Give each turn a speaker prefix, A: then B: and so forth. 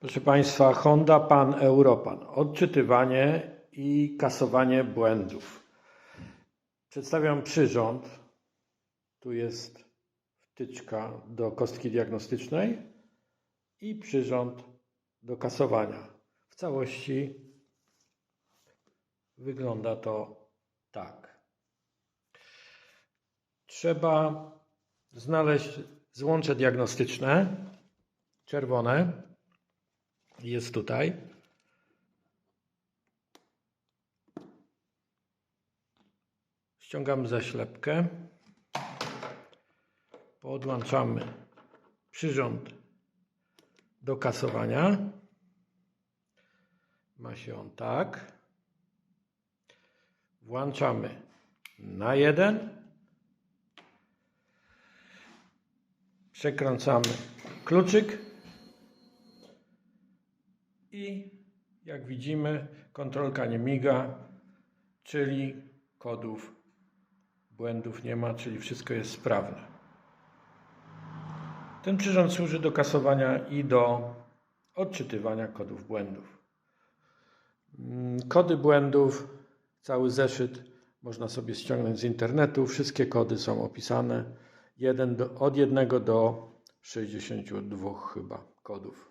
A: Proszę Państwa, Honda Pan Europan. Odczytywanie i kasowanie błędów. Przedstawiam przyrząd. Tu jest wtyczka do kostki diagnostycznej i przyrząd do kasowania. W całości wygląda to tak. Trzeba znaleźć złącze diagnostyczne, czerwone, jest tutaj. Ściągamy zaślepkę. Podłączamy przyrząd do kasowania. Ma się on tak. Włączamy na jeden. Przekręcamy kluczyk. I jak widzimy, kontrolka nie miga, czyli kodów błędów nie ma, czyli wszystko jest sprawne. Ten przyrząd służy do kasowania i do odczytywania kodów błędów. Mm, Kody błędów, cały zeszyt można sobie ściągnąć z internetu. Wszystkie kody są opisane. Jeden do, od 1 do 62 chyba kodów.